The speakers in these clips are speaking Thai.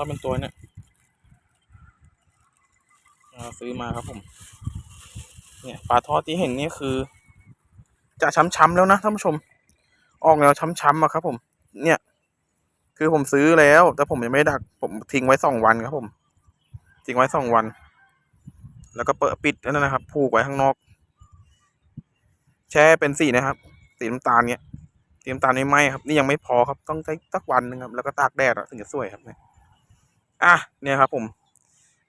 อบเป็นตัวเนี่ยซื้อมาครับผม เนี่ยปลาทอดที่เห็นนี่คือ จะช้ำๆแล้วนะท่านผู้ชม ออกแนวช้ำๆอะครับผม เนี่ย คือผมซื้อแล้ว แต่ผมยังไม่ดัก ผมทิ้งไว้สองวันครับผม ทิ้งไว้สองวัน แล้วก็เปิดปิดนั่นนะครับ ผูกไว้ข้างนอก แช่เป็นสีนะครับ สีน้ำตาลเนี้ยสีน้ำตาลไม่ไหมครับ นี่ยังไม่พอครับ ต้องใช้สักวันหนึงครับ แล้วก็ตากแดดถึงจะสวยครับเนี่ย อะเนี่ยครับผม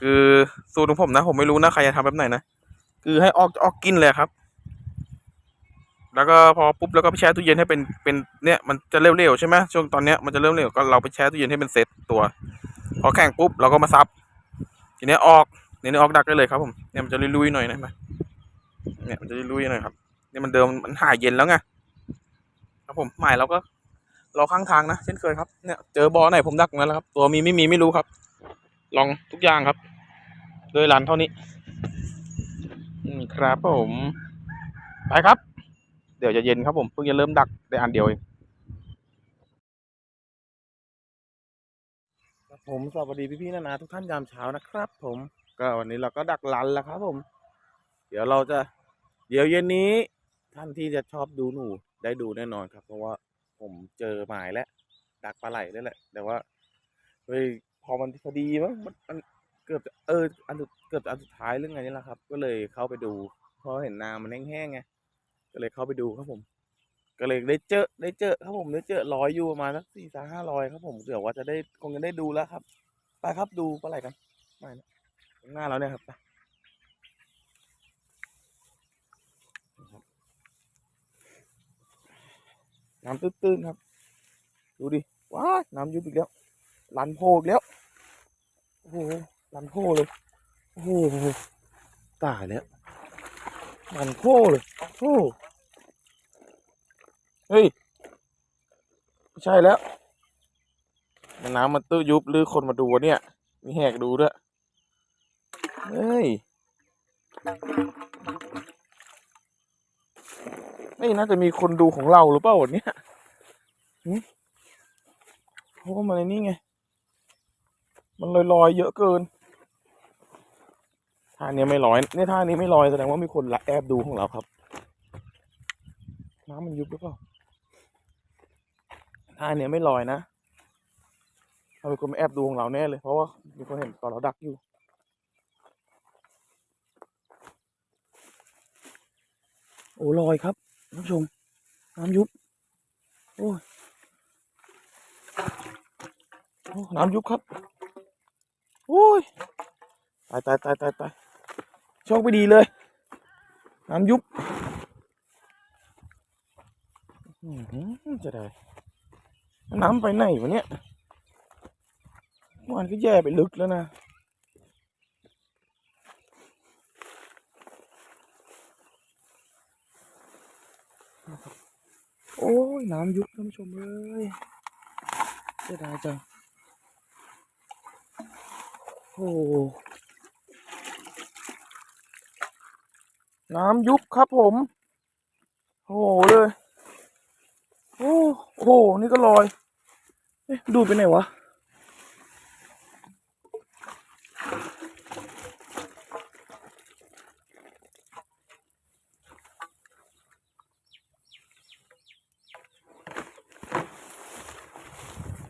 คือสูตรของผมนะ ผมไม่รู้นะใครจะทำแบบไหนนะคือให้ออกออกกินเลยครับ แล้วก็พอปุ๊บแล้วก็ไปแช่ตู้เย็นให้เป็นเป็นเนี่ยมันจะเร็วๆใช่ไหมช่วงตอนเนี้ยมันจะเริ่มเร็วก็เราไปแช่ตู้เย็นให้เป็นเซตตัวพอแข็งปุ๊บเราก็มาซับ ทีเนี้ยออกเนี่ยออกดักได้เลยครับผมเนี่ยมันจะลุยๆหน่อยนะเห็นไหมเนี่ยมันจะลุยๆหน่อยครับเนี่ยมันเดิมมันหายเย็นแล้วไงครับผมหมายเราก็ รอข้างทางนะเช่นเคยครับเนี่ยเจอบอไหนผมดักนั้นแล้วครับ ตัวมีไม่มีไม่รู้ครับ ลองทุกอย่างครับโดยรันเท่านี้ครับผมไปครับ เดี๋ยวจะเย็นครับผมเพิ่งจะเริ่มดักได้อันเดียวเองผมสวัสดีพี่ๆนานาทุกท่านยามเช้านะครับ ผมก็วันนี้เราก็ดักลันแล้วครับ ผม เดี๋ยวเราจะ เดี๋ยวเย็นนี้ท่านที่จะชอบดูหนูได้ดูแน่นอนครับ เพราะว่า ผมเจอหมายแล้วดักปลาไหลแล้วแหละ แต่ว่าเฮ้ยพอมันพอดีมั้งมันเกือบเอออันสุดเกือบอันสุดท้ายเรื่องไงนี่แหละครับ ก็เลยเข้าไปดูพราะเห็นน้ำมันแห้งๆไงก็เลยเข้าไปดูครับผม ก็เลยได้เจอได้เจอครับผมได้เจอร้อยอยู่ประมาณสักสี่สห้าร้อยครับผมเดี๋ยวว่าจะได้คงจะได้ดูแล้วครับไปครับดูปลาไหลกันไปนะข้างหน้าเราเนี่ยครับไปนะครับ น้ำตื้นๆครับ ดูดิ ว้า น้ำยุบอีกแล้วลันโพอีกแล้ว โอ้โหลันโพเลย โอ้โห ตายแล้วลันโพเลยโอ้เฮ้ย ไม่ใช่แล้วมันน้ำมันตื้อยุบหรือคนมาดูเนี่ย มีแหกดูด้วย เฮ้ย ไม่น่าจะมีคนดูของเราหรือเปล่าวันเนี้ยหึเพราะว่ามันในนี่ไง มันลอยลอยๆเยอะเกินท่านี้ไม่ลอยเนี่ยท่านี้ไม่ลอยแสดงว่ามีคนละแอบดูของเราครับ น้ำมันยุบหรือเปล่าท่านี้ไม่ลอยนะเราเป็นคนมาแอบดูของเราแน่เลย เพราะว่ามีคนเห็นตอนเราดักอยู่โอ้ลอยครับ ท่านผู้ชมน้ำยุบโอ้ยโอ้น้ำยุบครับโอ้ยตายตายตายตายตายโชคไม่ดีเลย น้ำยุบจะได้น้ำไปไหนวะเนี่ยมันก็แย่ไปลึกแล้วนะ โอ้ยน้ำยุบท่านผู้ชมเอ้ยเสียดายจังโอ้น้ำยุบครับผม โอ้โหเลย โอ้โห นี่ก็ลอย ดูไปไหนวะ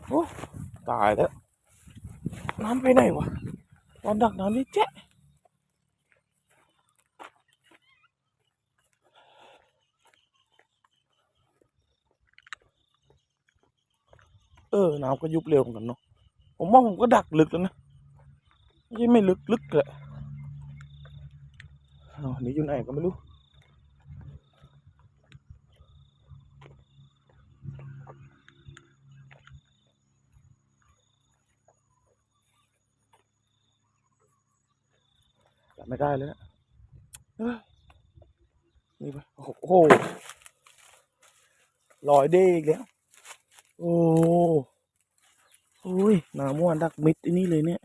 โอ้ ตายแล้ว น้ำไปไหนวะตอนดักน้ำนี่เจ๊ะเออน้ำก็ยุบเร็วเหมือนกันเนาะผมว่าผมก็ดักลึกแล้วนะไม่ใช่ไม่ลึกลึกเลยอ้าวนี่อยู่ไหนก็ไม่รู้ ไม่ได้เลยนะเอ้ยนี่ไปโอ้โหลอยเด้อีกแล้ว โอ้โอ้ยหนาม่วนดักมิดที่นี่เลยเนี่ย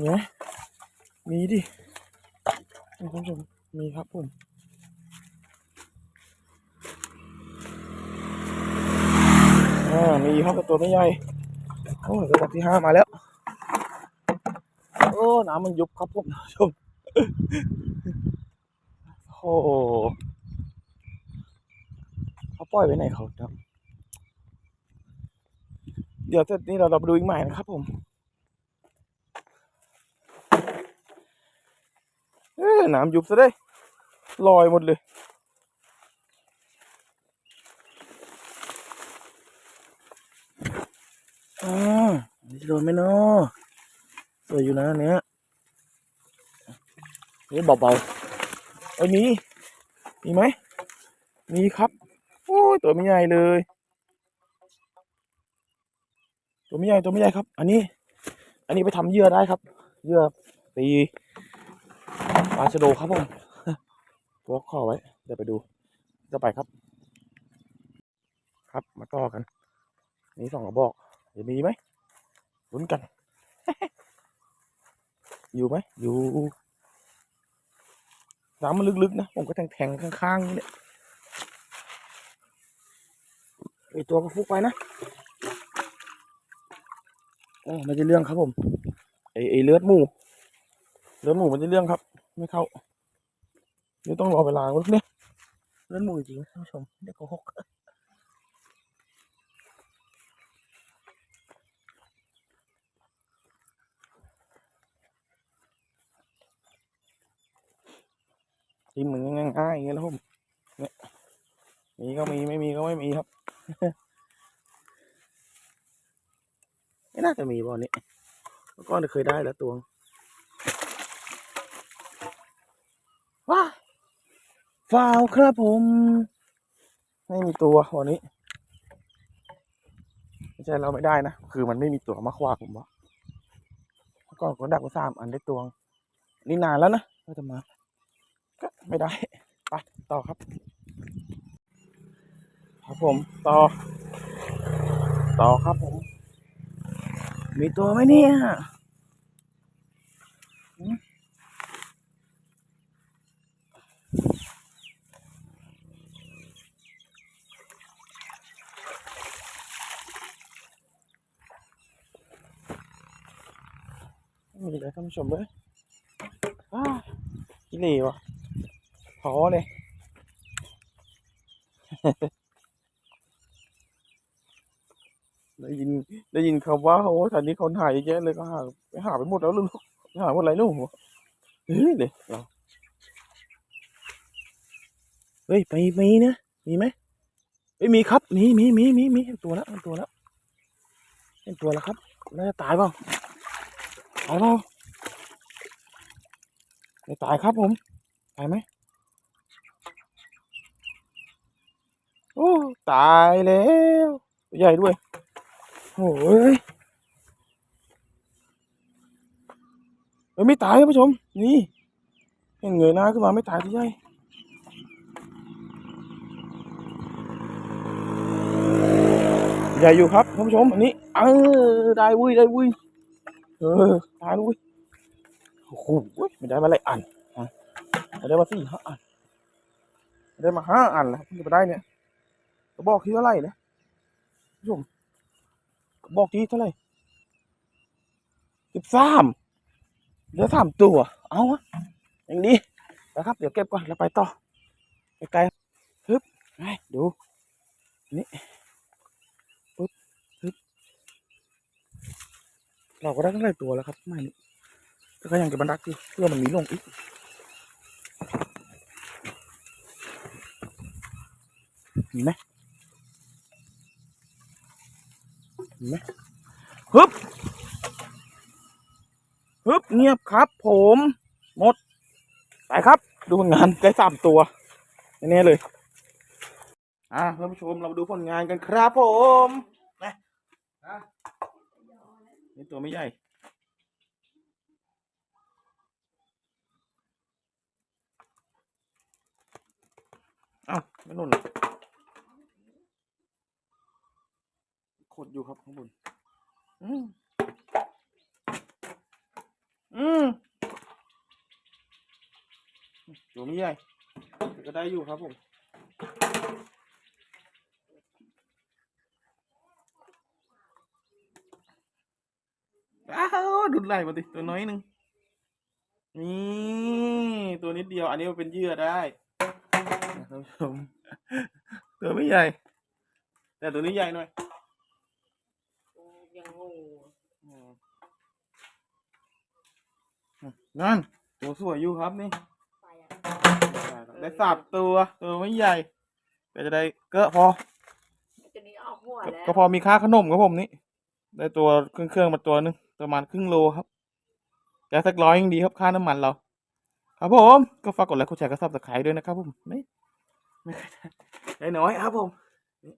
เนี่ยมีดิคุณผู้ชมมีครับผมอ่ามีครับตัวไม่ใหญ่ โอ้ยกระบที่ห้ามาแล้ว โอ้น้ำมันยุบครับผมชมโอ้โหเขาปล่อยไว้ไหนเขาครับ เดี๋ยวเสร็จนี้เราเราไปดูอีกใหม่นะครับผมเอ้น้ำยุบซะได้ลอยหมดเลย อ่านี่จะโดนไหมเนาะสวยอยู่นะเนี้ยนี่เบาๆไอ้ยมีมีไหมมีครับ โอ้ยตัวไม่ใหญ่เลย ตัวไม่ใหญ่ตัวไม่ใหญ่ครับ อันนี้ อันนี้ไปทำเยื่อได้ครับเยื่อตีปลาชะโดครับผมพวกข้อไว้ เดี๋ยวไปดูจะไปครับ ครับมาต่อกัน นี่สองกระบอก จะมีไหมลุ้นกัน อยู่ไหมอยู่น้ำมันลึกๆนะ ผมก็แทงๆข้างๆนี่แหละไอตัวก็ฟุกไปนะโอ้ไม่ใช่เรื่องครับผม ไอไอเลือดหมู เลือดหมูมันจะเรื่องครับ ไม่เข้านี่ต้องรอเวลาวันนี้เลือดหมูจริงๆนะท่านผู้ชมเด็กโกหก ทีมมันง่ายๆอย่างเงี้ยแล้วผมเนี่ยมีก็มีไม่มีก็ไม่มีครับไม่น่าจะมีบอลนี้ก่อนเคยได้แล้วตัวงว้าฟาวครับผม ไม่มีตัววันนี้ไม่ใช่เราไม่ได้นะ คือมันไม่มีตัวมาขวาผมว่าเมื่อก่อนก็ดักไว้สามอันได้ตัวงนี่นานแล้วนะก็จะมา ไม่ได้ ไปต่อครับ ครับผมต่อ ต่อครับผม มีตัวไหมเนี่ยมีเลยท่านผู้ชมเลยอ้ากิเลวะ ท้อเลย ได้ยินได้ยินคำว่าโอ้แถวนี้คนหายเยอะแยะเลยก็หาไปหาไปหมดแล้วลูกไปหาหมดอะไรลูกเฮ้ยเลยเราเฮ้ยไปมีนะมีไหมเฮ้ยมีครับมีมีมีมีมีเห็นตัวแล้วเห็นตัวแล้วเห็นตัวแล้วครับน่าจะตายเปล่าตายเปล่าไม่ตายครับผมตายไหมโอ้ ตายแล้วใหญ่ด้วยโอ้ยเฮ้ยไม่ตายครับผู้ชม นี่เห็นเงยหน้าขึ้นมาไม่ตายที่ใหญ่ใหญ่อยู่ครับท่านผู้ชมอันนี้เออได้วุ้ยได้วุ้ยเออตายแล้ววุ้ยโอ้โหไม่ได้มาหลายอันฮะไม่ได้มาสี่ห้าอันไม่ได้มาห้าอันแล้วเพิ่งจะมาได้เนี่ย กระบอกที่เท่าไหร่นะผู้ชมบอกที่เท่าไหร่สิบสามเหลือสามตัว เอาวะอย่างนี้นะครับ เดี๋ยวเก็บก่อนแล้วไปต่อไกลๆฮึบไปดู นี่ปึ๊บฮึบเราก็ได้ตั้งหลายตัวแล้วครับ ไม่นี่ก็ยังเก็บบันดักอยู่เพื่อมันมีลงอีกเห็นไหม ห็นไหมฮึบฮึบเงียบครับ ผมหมดไปครับ ดูผลงานได้สามตัวแน่เลย อ่าเพื่อนผู้ชมเรามาดูผลงานกันครับผมนะนี่ตัวไม่ใหญ่ อยู่ไม่ใหญ่ก็ได้อยู่ครับผมอ้าวดุดไหลมาดิตัวน้อยหนึ่งนี่ตัวนิดเดียว อันนี้มันเป็นเยื่อได้ท่านผมตัวไม่ใหญ่ แต่ตัวนี้ใหญ่หน่อยนั่นตัวสวยอยู่ครับนี่ ได้สับตัวตัวไม่ใหญ่แต่จะได้ก็พอตัวนี้ออกหัวก็แล้วก็พอมีค่าขนมครับผมนี่ได้ตัวเครื่องเครื่องๆมาตัวหนึงประมาณครึ่งโลครับแต่สักร้อยยังดีครับค่าน้ำมันเรา ครับผมก็ฝากกดไลค์กดแชร์กดซับสไครต์ด้วยนะครับผมไม่ไม่เคยได้ได้น้อยครับผมนี่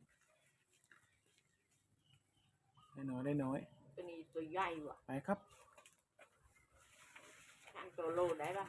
ได้น้อยได้น้อยตัวนี้ตัวใหญ่ว่ะไปครับทางตัวโลได้ปะ